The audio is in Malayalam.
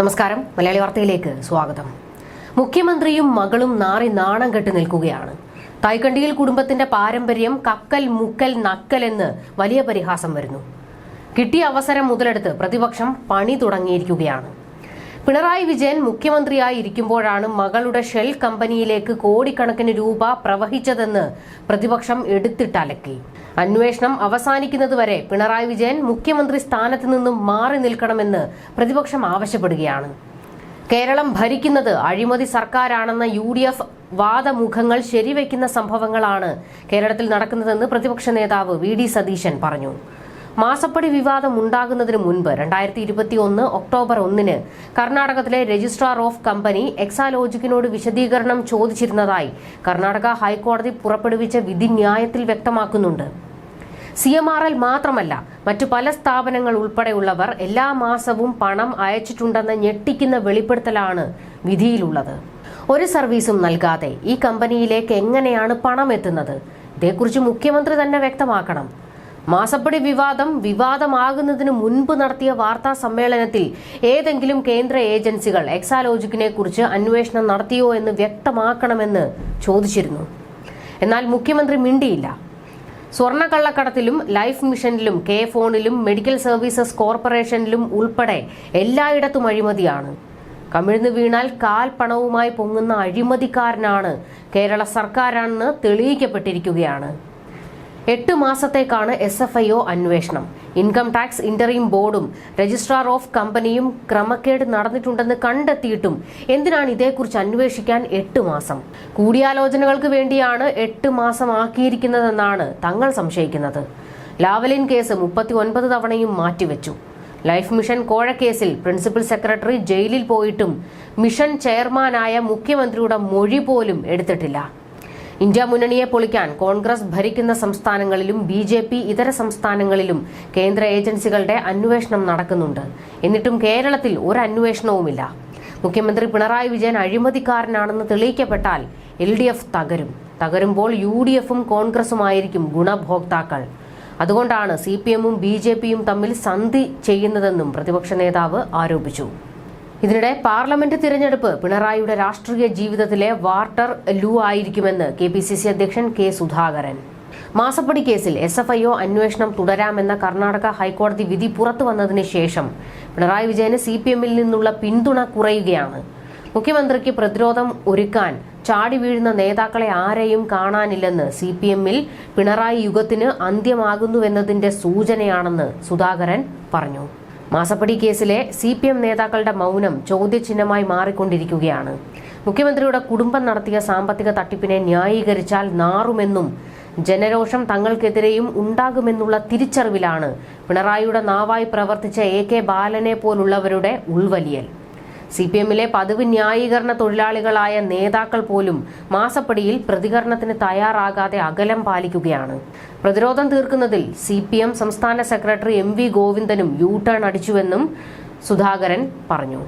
നമസ്കാരം. മലയാളി വാർത്തയിലേക്ക് സ്വാഗതം. മുഖ്യമന്ത്രിയും മകളും നാറി നാണം കെട്ട് നിൽക്കുകയാണ്. തൈക്കണ്ടിയിൽ കുടുംബത്തിന്റെ പാരമ്പര്യം കക്കൽ മുക്കൽ നക്കൽ എന്ന് വലിയ പരിഹാസം വരുന്നു. കിട്ടിയ അവസരം മുതലെടുത്ത് പ്രതിപക്ഷം പണി തുടങ്ങിയിരിക്കുകയാണ്. പിണറായി വിജയൻ മുഖ്യമന്ത്രിയായി ഇരിക്കുമ്പോഴാണ് മകളുടെ ഷെൽ കമ്പനിയിലേക്ക് കോടിക്കണക്കിന് രൂപ പ്രവഹിച്ചതെന്ന് പ്രതിപക്ഷം എടുത്തിട്ടലക്കി. അന്വേഷണം അവസാനിക്കുന്നതുവരെ പിണറായി വിജയൻ മുഖ്യമന്ത്രി സ്ഥാനത്ത് നിന്നും മാറി നിൽക്കണമെന്ന് പ്രതിപക്ഷം ആവശ്യപ്പെടുകയാണ്. കേരളം ഭരിക്കുന്നത് അഴിമതി സർക്കാരാണെന്ന യു ഡി എഫ് വാദമുഖങ്ങൾ ശരിവെക്കുന്ന സംഭവങ്ങളാണ് കേരളത്തിൽ നടക്കുന്നതെന്ന് പ്രതിപക്ഷ നേതാവ് വി ഡി സതീശൻ പറഞ്ഞു. മാസപ്പടി വിവാദം ഉണ്ടാകുന്നതിന് മുൻപ് രണ്ടായിരത്തി ഇരുപത്തി ഒന്ന് ഒക്ടോബർ ഒന്നിന് കർണാടകത്തിലെ രജിസ്ട്രാർ ഓഫ് കമ്പനി എക്സാലോജിക്കിനോട് വിശദീകരണം ചോദിച്ചിരുന്നതായി കർണാടക ഹൈക്കോടതി പുറപ്പെടുവിച്ച വിധിന്യായത്തിൽ വ്യക്തമാക്കുന്നുണ്ട്. സി എം ആർ എൽ മാത്രമല്ല മറ്റു പല സ്ഥാപനങ്ങൾ ഉൾപ്പെടെയുള്ളവർ എല്ലാ മാസവും പണം അയച്ചിട്ടുണ്ടെന്ന് ഞെട്ടിക്കുന്ന വെളിപ്പെടുത്തലാണ് വിധിയിലുള്ളത്. ഒരു സർവീസും നൽകാതെ ഈ കമ്പനിയിലേക്ക് എങ്ങനെയാണ് പണം എത്തുന്നത്? ഇതേക്കുറിച്ച് മുഖ്യമന്ത്രി തന്നെ വ്യക്തമാക്കണം. മാസപ്പടി വിവാദം വിവാദമാകുന്നതിന് മുൻപ് നടത്തിയ വാർത്താ സമ്മേളനത്തിൽ ഏതെങ്കിലും കേന്ദ്ര ഏജൻസികൾ എക്സാലോജിക്കിനെ കുറിച്ച് അന്വേഷണം നടത്തിയോ എന്ന് വ്യക്തമാക്കണമെന്ന് ചോദിച്ചിരുന്നു. എന്നാൽ മുഖ്യമന്ത്രി മിണ്ടിയില്ല. സ്വർണക്കള്ളക്കടത്തിലും ലൈഫ് മിഷനിലും കെ ഫോണിലും മെഡിക്കൽ സർവീസസ് കോർപ്പറേഷനിലും ഉൾപ്പെടെ എല്ലായിടത്തും അഴിമതിയാണ്. കമിഴ്ന്നു വീണാൽ കാൽ പണവുമായി പൊങ്ങുന്ന അഴിമതിക്കാരനാണ് കേരള സർക്കാരാണെന്ന് തെളിയിക്കപ്പെട്ടിരിക്കുകയാണ്. എട്ട് മാസത്തേക്കാണ് എസ് എഫ് ഐ ഒ അന്വേഷണം. ഇൻകം ടാക്സ് ഇന്ററീം ബോർഡും രജിസ്ട്രാർ ഓഫ് കമ്പനിയും ക്രമക്കേട് നടന്നിട്ടുണ്ടെന്ന് കണ്ടെത്തിയിട്ടും എന്തിനാണ് ഇതേക്കുറിച്ച് അന്വേഷിക്കാൻ എട്ട് മാസം? കൂടിയാലോചനകൾക്ക് വേണ്ടിയാണ് എട്ട് മാസം ആക്കിയിരിക്കുന്നതെന്നാണ് തങ്ങൾ സംശയിക്കുന്നത്. ലാവലിൻ കേസ് മുപ്പത്തി ഒൻപത് തവണയും മാറ്റിവെച്ചു. ലൈഫ് മിഷൻ കോഴക്കേസിൽ പ്രിൻസിപ്പൽ സെക്രട്ടറി ജയിലിൽ പോയിട്ടും മിഷൻ ചെയർമാനായ മുഖ്യമന്ത്രിയുടെ മൊഴി പോലും എടുത്തിട്ടില്ല. ഇന്ത്യ മുന്നണിയെ പൊളിക്കാൻ കോൺഗ്രസ് ഭരിക്കുന്ന സംസ്ഥാനങ്ങളിലും ബി ജെ പി ഇതര സംസ്ഥാനങ്ങളിലും കേന്ദ്ര ഏജൻസികളുടെ അന്വേഷണം നടക്കുന്നുണ്ട്. എന്നിട്ടും കേരളത്തിൽ ഒരു അന്വേഷണവുമില്ല മുഖ്യമന്ത്രി പിണറായി വിജയൻ അഴിമതിക്കാരനാണെന്ന് തെളിയിക്കപ്പെട്ടാൽ എൽ ഡി എഫ് തകരും. തകരുമ്പോൾ യു ഡി എഫും കോൺഗ്രസുമായിരിക്കും ഗുണഭോക്താക്കൾ. അതുകൊണ്ടാണ് സി പി എമ്മും ബി ജെ പിയും തമ്മിൽ സന്ധി ചെയ്യുന്നതെന്നും പ്രതിപക്ഷ നേതാവ് ആരോപിച്ചു. ഇതിനിടെ പാർലമെന്റ് തിരഞ്ഞെടുപ്പ് പിണറായിയുടെ രാഷ്ട്രീയ ജീവിതത്തിലെ വാർട്ടർ ലൂ ആയിരിക്കുമെന്ന് കെ പി സി സി അധ്യക്ഷൻ കെ സുധാകരൻ. മാസപ്പടി കേസിൽ എസ് എഫ് ഐ ഒ അന്വേഷണം തുടരാമെന്ന കർണാടക ഹൈക്കോടതി വിധി പുറത്തു വന്നതിന് ശേഷം പിണറായി വിജയന് സി പി എമ്മിൽ നിന്നുള്ള പിന്തുണ കുറയുകയാണ്. മുഖ്യമന്ത്രിക്ക് പ്രതിരോധം ഒരുക്കാൻ ചാടി വീഴുന്ന നേതാക്കളെ ആരെയും കാണാനില്ലെന്ന് സി പി എമ്മിൽ പിണറായി യുഗത്തിന് അന്ത്യമാകുന്നുവെന്നതിന്റെ സൂചനയാണെന്ന് സുധാകരൻ പറഞ്ഞു. മാസപ്പടി കേസിലെ സി പി എം നേതാക്കളുടെ മൗനം ചോദ്യചിഹ്നമായി മാറിക്കൊണ്ടിരിക്കുകയാണ്. മുഖ്യമന്ത്രിയുടെ കുടുംബം നടത്തിയ സാമ്പത്തിക തട്ടിപ്പിനെ ന്യായീകരിച്ചാൽ നാറുമെന്നും ജനരോഷം തങ്ങൾക്കെതിരെയും ഉണ്ടാകുമെന്നുള്ള തിരിച്ചറിവിലാണ് പിണറായിയുടെ നാവായി പ്രവർത്തിച്ച എ കെ ബാലനെ പോലുള്ളവരുടെ ഉൾവലിയൽ. സി പി എമ്മിലെ പതിവ് ന്യായീകരണ തൊഴിലാളികളായ നേതാക്കൾ പോലും മാസപ്പടിയിൽ പ്രതികരണത്തിന് തയ്യാറാകാതെ അകലം പാലിക്കുകയാണ്. പ്രതിരോധം തീർക്കുന്നതിൽ സി പി എം സംസ്ഥാന സെക്രട്ടറി എം വി ഗോവിന്ദനും യു ടേൺ അടിച്ചുവെന്നും സുധാകരൻ പറഞ്ഞു.